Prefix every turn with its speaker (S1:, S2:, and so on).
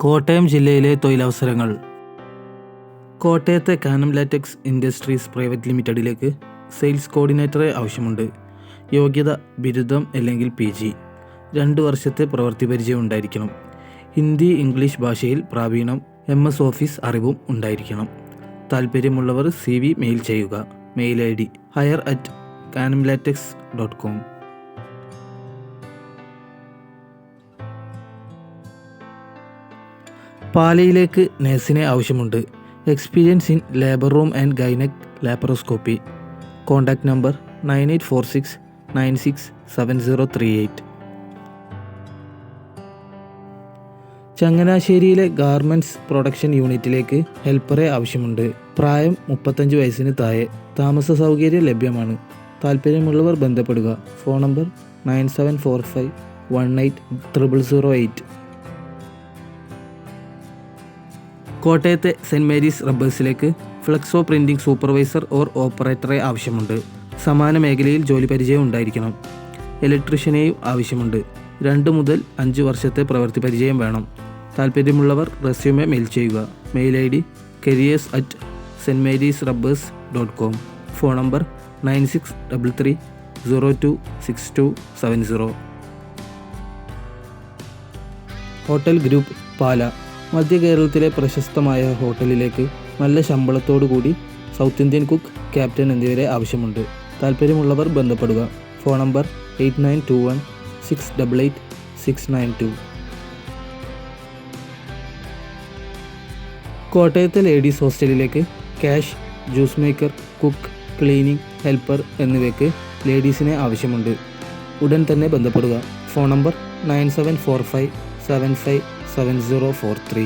S1: കോട്ടയം ജില്ലയിലെ തൊഴിലവസരങ്ങൾ. കോട്ടയത്തെ കാനം ലാറ്റക്സ് ഇൻഡസ്ട്രീസ് പ്രൈവറ്റ് ലിമിറ്റഡിലേക്ക് സെയിൽസ് കോർഡിനേറ്ററെ ആവശ്യമുണ്ട്. യോഗ്യത ബിരുദം അല്ലെങ്കിൽ പി ജി. രണ്ട് വർഷത്തെ പ്രവൃത്തി പരിചയം ഉണ്ടായിരിക്കണം. ഹിന്ദി ഇംഗ്ലീഷ് ഭാഷയിൽ പ്രാവീണം എം എസ് ഓഫീസ് അറിവും ഉണ്ടായിരിക്കണം. താല്പര്യമുള്ളവർ സി വി മെയിൽ ചെയ്യുക. Mail I D hire at Kanam latex dot com പാലയിലേക്ക് നഴ്സിനെ ആവശ്യമുണ്ട്. Experience in labour room and gynaec laparoscopy contact number nine eight four six nine six seven zero three eight ചങ്ങനാശ്ശേരിയിലെ garments production യൂണിറ്റിലേക്ക് ഹെൽപ്പറെ ആവശ്യമുണ്ട്. പ്രായം മുപ്പത്തഞ്ച് വയസ്സിന് താഴെ. താമസ സൗകര്യം ലഭ്യമാണ്. താല്പര്യമുള്ളവർ ബന്ധപ്പെടുക. Phone number nine seven four five one eight triple zero eight. കോട്ടയത്തെ സെന്റ് മേരീസ് റബ്ബേഴ്സിലേക്ക് ഫ്ലെക്സോ പ്രിന്റിംഗ് സൂപ്പർവൈസർ ഓർ ഓപ്പറേറ്ററെ ആവശ്യമുണ്ട്. സമാന മേഖലയിൽ ജോലി പരിചയം ഉണ്ടായിരിക്കണം. ഇലക്ട്രീഷ്യനെയും ആവശ്യമുണ്ട്. രണ്ട് മുതൽ അഞ്ച് വർഷത്തെ പ്രവൃത്തി പരിചയം വേണം. താല്പര്യമുള്ളവർ റെസ്യൂമെ മെയിൽ ചെയ്യുക. Mail I D careers at saint Mary's rubbers dot com. Phone number nine six double three zero two six two seven zero. Hotel group Pala. മധ്യ കേരളത്തിലെ പ്രശസ്തമായ ഹോട്ടലിലേക്ക് നല്ല ശമ്പളത്തോടു കൂടി സൗത്ത് ഇന്ത്യൻ കുക്ക് ക്യാപ്റ്റൻ എന്നിവരെ ആവശ്യമുണ്ട്. താല്പര്യമുള്ളവർ ബന്ധപ്പെടുക. Phone number eight nine two one six double eight six nine two. കോട്ടയത്തെ ladies ഹോസ്റ്റലിലേക്ക് cash juice maker cook cleaning helper എന്നിവയ്ക്ക് ലേഡീസിനെ ആവശ്യമുണ്ട്. ഉടൻ തന്നെ ബന്ധപ്പെടുക. Phone number nine seven four five seven five seven zero four three